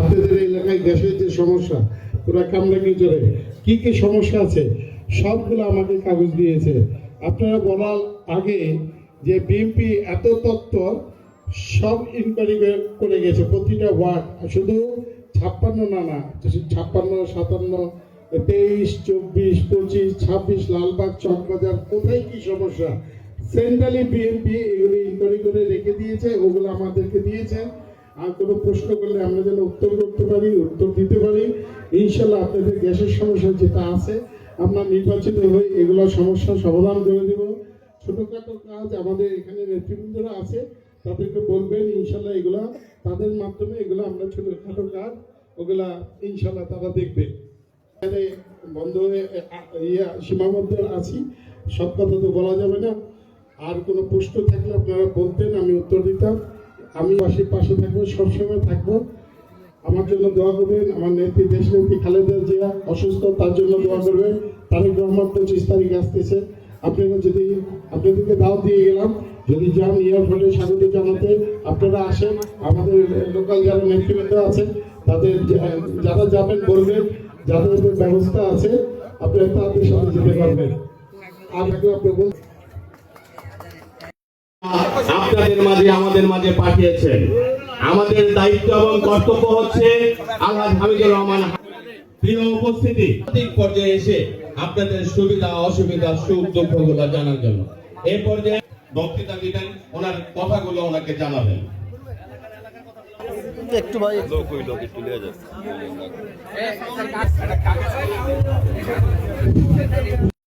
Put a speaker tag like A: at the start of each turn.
A: আপনাদের এলাকায় গ্যাসের যে সমস্যা কামরাঙ্গি জোরে কি কি সমস্যা আছে? সবগুলো আমাকে কাগজ দিয়েছে। আপনারা বলার আগে যে এত সব ইনকোয়ারি করে গেছে, প্রতিটা ওয়ার্ড। শুধু ছাপ্পান্ন না না, ছাপ্পান্ন, সাতান্ন, তেইশ, চব্বিশ, পঁচিশ, ছাব্বিশ, লালবাগ, চকবাজার, কোথায় কি সমস্যা? সেন্ট্রালি বিএনপি এগুলো ইনকোয়ারি করে রেখে দিয়েছে, ওগুলো আমাদেরকে দিয়েছে। আর কোনো প্রশ্ন করলে আমরা যেন উত্তর করতে পারি, উত্তর দিতে পারি। ইনশাল্লাহ আপনাদের গ্যাসের সমস্যা যেটা আছে, আমরা নির্বাচিত হয়ে এগুলো সমস্যার সমাধান করে দেব। ছোটখাটো কাজ আমাদের এখানে নেতৃবৃন্দরা আছে, তাদেরকে বলবেন, ইনশাল্লাহ এগুলা তাদের মাধ্যমে এগুলো আমরা ছোটখাটো কাজ, ওগুলা ইনশাল্লাহ তারা দেখবে। বন্ধ হয়ে সীমাবদ্ধ আছি, সব কথা তো বলা যাবে না। আর কোনো প্রশ্ন থাকলে আপনারা বলতেন, আমি উত্তর দিতাম। আমি পাশে পাশে থাকব, সবসময় থাকব। আমার জন্য দোয়া করবেন, আমার নেত্রী দেশ নেত্রী খালেদা জিয়া অসুস্থ, তার জন্য দোয়া করবেন। তারেক রহমান পঁচিশ তারিখ আসতেছে। আপনারা যদি, আপনাদেরকে দাও দিয়ে গেলাম, যদি যান ফলে স্বাগত জানাতে, আপনারা আসেন। আমাদের লোকাল যারা নেতৃবৃন্দ আছেন তাদের যারা যাবেন বলবেন যাদের ব্যবস্থা আছে। আপনারা তাদের সাথে যেতে পারবেন। আর থাকলে আপনি বলুন
B: আপনাদের মাঝে, আমাদের মাঝে পাঠিয়েছেন। আমাদের দায়িত্ব এবং কর্তব্য হচ্ছে আল্লাহ হামিদুর রহমান। প্রিয় উপস্থিতি প্রত্যেক পর্যায়ে এসে আপনাদের সুবিধা, অসুবিধা, সুখ দুঃখগুলো জানার জন্য। এই পর্যায়ে বক্তৃতা দিবেন, ওনার কথাগুলো ওনাকে জানাবেন।
C: একটু ভাই।